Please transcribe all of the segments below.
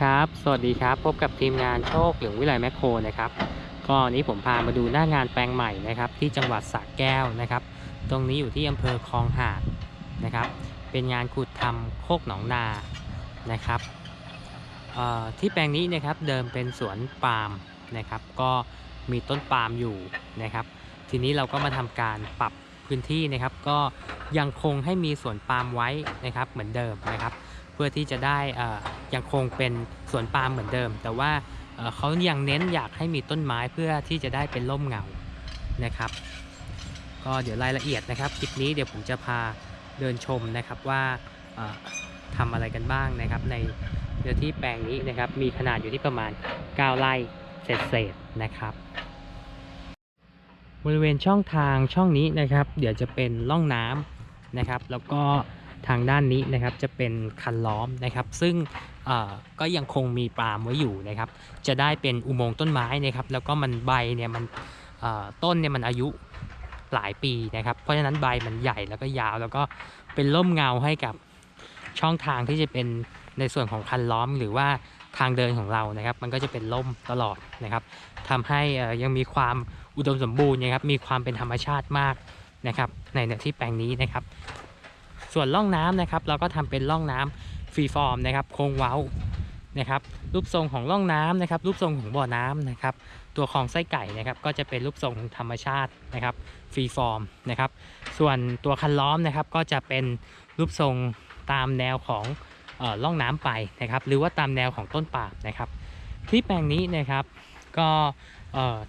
ครับ สวัสดีครับ พบกับทีมงานโชคเหลืองวิไลแมคโครนะครับ ก็วันนี้ผมพามาดูหน้างานแปลงใหม่นะครับ ที่จังหวัดสระแก้วนะครับ ตรงนี้อยู่ที่อำเภอคลองหาดนะครับ เป็นงานขุดทำโคกหนองนา นะครับที่แปลงนี้นะครับเดิมเป็นสวนปาล์มนะครับ ก็มีต้นปาล์มอยู่นะครับ ทีนี้เราก็มาทำการปรับพื้นที่นะครับ ก็ยังคงให้มีสวนปาล์มไว้นะครับเหมือนเดิมนะครับ พื่อที่จะได้ยังคงเป็นสวนปาล์มเหมือนเดิม แต่ว่าเอ่อเขายังเน้นอยากให้มีต้นไม้เพื่อที่จะได้เป็นร่มเงานะครับ ก็เดี๋ยวรายละเอียดนะครับคลิปนี้เดี๋ยวผมจะพาเดินชมนะครับว่าเอ่อทำอะไรกันบ้างนะครับในเนื้อที่แปลงนี้นะครับมีขนาดอยู่ที่ประมาณ 9 ไร่เศษๆนะครับ บริเวณช่องทางช่องนี้นะครับ เดี๋ยวจะเป็นร่องน้ำนะครับ แล้วก็ ทางด้านนี้นะครับจะเป็นคันล้อมนะครับ ซึ่งก็ยังคงมีปาล์มไว้อยู่นะครับ จะได้เป็นอุโมงค์ต้นไม้นะครับ แล้วก็มันใบเนี่ยมันต้นเนี่ยมันอายุหลายปีนะครับ เพราะฉะนั้นใบมันใหญ่แล้วก็ยาว แล้วก็เป็นร่มเงาให้กับช่องทางที่จะเป็นในส่วนของคันล้อมหรือว่าทางเดินของเรานะครับ มันก็จะเป็นร่มตลอดนะครับทำให้ยังมีความอุดมสมบูรณ์นะครับ มีความเป็นธรรมชาติมากนะครับ ในเนื้อที่แปลงนี้นะครับ ส่วนร่องน้ำนะครับ เราก็ทำเป็นร่องน้ำฟรีฟอร์มนะครับ โค้งเว้านะครับรูปทรงของร่องน้ำนะครับ รูปทรงของบ่อน้ำนะครับ ตัวของไส้ไก่นะครับ ก็จะเป็นรูปทรงธรรมชาตินะครับฟรีฟอร์มนะครับ ส่วนตัวคันล้อมนะครับ ก็จะเป็นรูปทรงตามแนวของเอ่อร่องน้ำไปนะครับ หรือว่าตามแนวของต้นป่านะครับที่แปลงนี้นะครับ ก็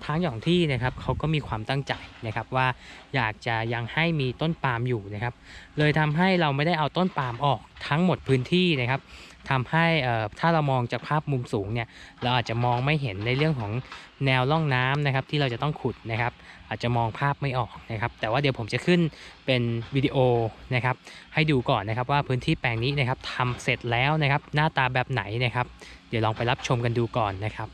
ทางอย่างที่นะครับเขาก็มีความตั้งใจนะครับว่าอยากจะยังให้มีต้นปาล์มอยู่นะครับ เลยทำให้เราไม่ได้เอาต้นปาล์มออกทั้งหมดพื้นที่นะครับทำให้ถ้าเรามองจากภาพมุมสูงเนี่ยเราอาจจะมองไม่เห็นในเรื่องของแนวร่องน้ำนะครับ ที่เราจะต้องขุดนะครับ อาจจะมองภาพไม่ออกนะครับ แต่ว่าเดี๋ยวผมจะขึ้นเป็นวิดีโอนะครับ ให้ดูก่อนนะครับว่าพื้นที่แปลงนี้นะครับทำเสร็จแล้วนะครับ หน้าตาแบบไหนนะครับ เดี๋ยวลองไปรับชมกันดูก่อนนะครับ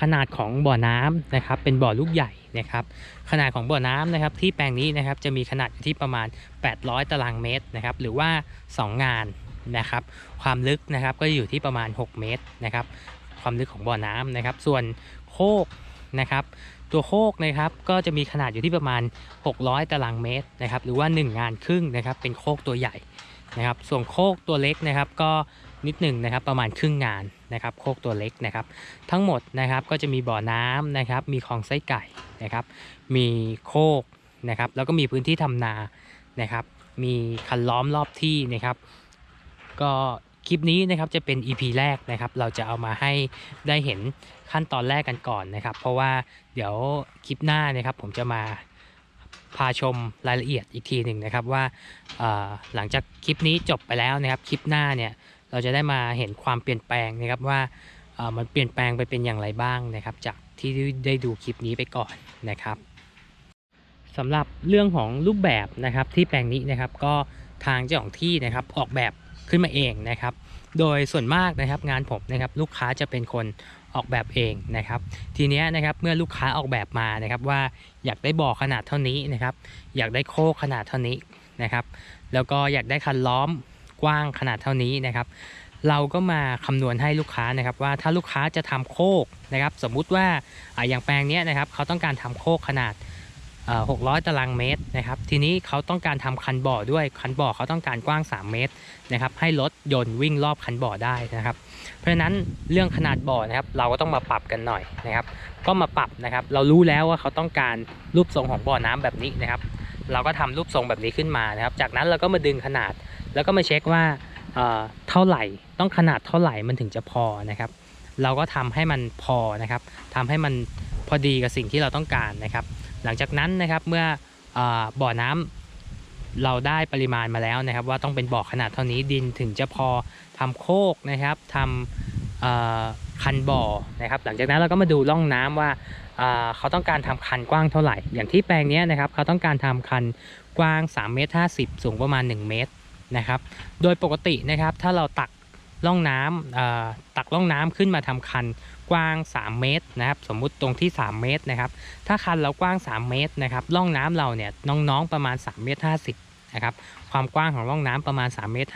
ขนาดของบ่อน้ำนะครับ เป็นบ่อลูกใหญ่นะครับ ขนาดของบ่อน้ำนะครับ ที่แปลงนี้นะครับจะมีขนาดอยู่ที่ประมาณ 800 ตารางเมตรนะครับ หรือว่า 2 งานนะครับ ความลึกนะครับก็อยู่ที่ประมาณ 6 เมตรนะครับ ความลึกของบ่อน้ำนะครับ ส่วนโคกนะครับ ตัวโคกนะครับก็จะมีขนาดอยู่ที่ประมาณ 600 ตารางเมตรนะครับ หรือว่า 1 งานครึ่งนะครับ เป็นโคกตัวใหญ่นะครับ ส่วนโคกตัวเล็กนะครับก็ นิดหนึ่งนะครับประมาณครึ่งงานนะครับโคกตัวเล็กนะครับ ทั้งหมดนะครับก็จะมีบ่อน้ำนะครับ มีคลองไส้ไก่นะครับ มีโคกนะครับ แล้วก็มีพื้นที่ทำนานะครับ มีคันล้อมรอบที่นะครับ ก็คลิปนี้นะครับจะเป็น EP แรกนะครับ เราจะเอามาให้ได้เห็นขั้นตอนแรกกันก่อนนะครับ เพราะว่าเดี๋ยวคลิปหน้านะครับผมจะมาพาชมรายละเอียดอีกทีหนึ่งนะครับว่าหลังจากคลิปนี้จบไปแล้วนะครับคลิปหน้าเนี่ย เราจะได้มาเห็นความเปลี่ยนแปลงนะครับว่ามันเปลี่ยนแปลงไปเป็นอย่างไรบ้างนะครับ จากที่ได้ดูคลิปนี้ไปก่อนนะครับสำหรับเรื่องของรูปแบบนะครับที่แปลงนี้นะครับก็ทางเจ้าของที่นะครับออกแบบขึ้นมาเองนะครับ โดยส่วนมากนะครับงานผมนะครับลูกค้าจะเป็นคนออกแบบเองนะครับ ทีนี้นะครับเมื่อลูกค้าออกแบบมานะครับว่าอยากได้บ่อขนาดเท่านี้นะครับ อยากได้โคขนาดเท่านี้นะครับ แล้วก็อยากได้คันล้อม กว้างขนาดเท่านี้นะครับ เราก็มาคำนวณให้ลูกค้านะครับว่าถ้าลูกค้าจะทำโคกนะครับ สมมุติว่าออย่างแปลงนี้นะครับเขาต้องการทำโคกขนาดเอ่อ600 ตารางเมตรนะครับทีนี้เขาต้องการทำคันบ่อด้วยคันบ่อเขาต้องการกว้าง 3 เมตรนะครับให้รถยนต์วิ่งรอบคันบ่อได้นะครับ เพราะฉะนั้นเรื่องขนาดบ่อนะครับเราก็ต้องมาปรับกันหน่อยนะครับ ก็มาปรับนะครับ เรารู้แล้วว่าเขาต้องการรูปทรงของบ่อน้ำแบบนี้นะครับ เราก็ทำรูปทรงแบบนี้ขึ้นมานะครับ จากนั้นเราก็มาดึงขนาด แล้วก็มาเช็คว่าเท่าไหร่ต้องขนาดเท่าไหร่มันถึงจะพอนะครับ เราก็ทำให้มันพอนะครับทำให้มันพอดีกับสิ่งที่เราต้องการนะครับ หลังจากนั้นนะครับเมื่ออบ่อน้ำเราได้ปริมาณมาแล้วนะครับ ว่าต้องเป็นบ่อขนาดเท่านี้ดินถึงจะพอทำโคกนะครับทำคันบ่อนะครับ หลังจากนั้นเราก็มาดูร่องน้ำว่าเเขาต้องการทำคันกว้างเท่าไหร่ อย่างที่แปลงนี้นะครับเขาต้องการทำคันกว้าง 3 เมตร 50 สูงประมาณ 1 เมตร นะครับ โดยปกตินะครับถ้าเราตักร่องน้ำตักร่องน้ำขึ้นมาทำคันกว้าง 3 เมตรนะครับสมมุติตรงที่ 3 เมตรนะครับ ถ้าคันเรากว้าง 3 เมตรนะครับร่องน้ำเราเนี่ยน้องๆประมาณ3เมตร50นะครับความกว้างของร่องน้ำประมาณ3เมตร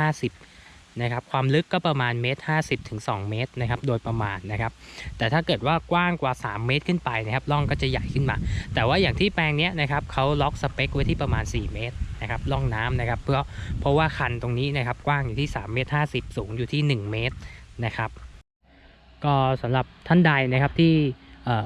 50นะครับความลึกก็ประมาณเมตร50ถึง2เมตรนะครับโดยประมาณนะครับแต่ถ้าเกิดว่ากว้างกว่า 3 เมตรขึ้นไปนะครับร่องก็จะใหญ่ขึ้นมา แต่ว่าอย่างที่แปลงเนี้ยนะครับเขาล็อกสเปคไว้ที่ประมาณ 4 เมตร นะครับร่องน้ำนะครับเพราะเพราะว่าคันตรงนี้นะครับกว้างอยู่ที่3เมตร50 สูงอยู่ที่ 1 เมตรนะครับ ก็สำหรับท่านใดนะครับที่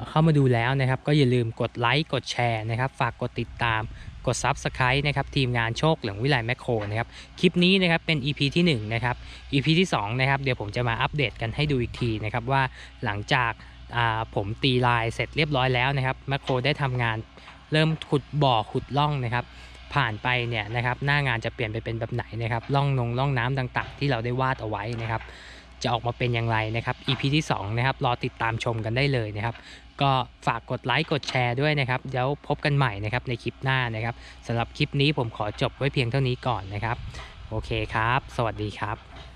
เข้ามาดูแล้วนะครับ ก็อย่าลืมกดไลค์กดแชร์นะครับ ฝากกดติดตามกด Subscribe นะครับทีมงานโชคเหลืองวิไลแมคโครนะครับคลิปนี้นะครับเป็น EP ที่ 1 นะครับ EP ที่2นะครับเดี๋ยวผมจะมาอัปเดตกันให้ดูอีกทีนะครับว่าหลังจากผมตีลายเสร็จเรียบร้อยแล้วนะครับแมคโครได้ทำงานเริ่มขุดบ่อขุดล่องนะครับ ผ่านไปเนี่ยนะครับหน้างานจะเปลี่ยนไปเป็นแบบไหนนะครับล่องนงล่องน้ำต่างๆ ที่เราได้วาดเอาไว้นะครับ จะออกมาเป็นอย่างไรนะครับ EP ที่2นะครับรอติดตามชมกันได้เลยนะครับ ก็ฝากกดไลค์กดแชร์ด้วยนะครับเดี๋ยวพบกันใหม่นะครับในคลิปหน้านะครับสำหรับคลิปนี้ผมขอจบไว้เพียงเท่านี้ก่อนนะครับ โอเคครับ สวัสดีครับ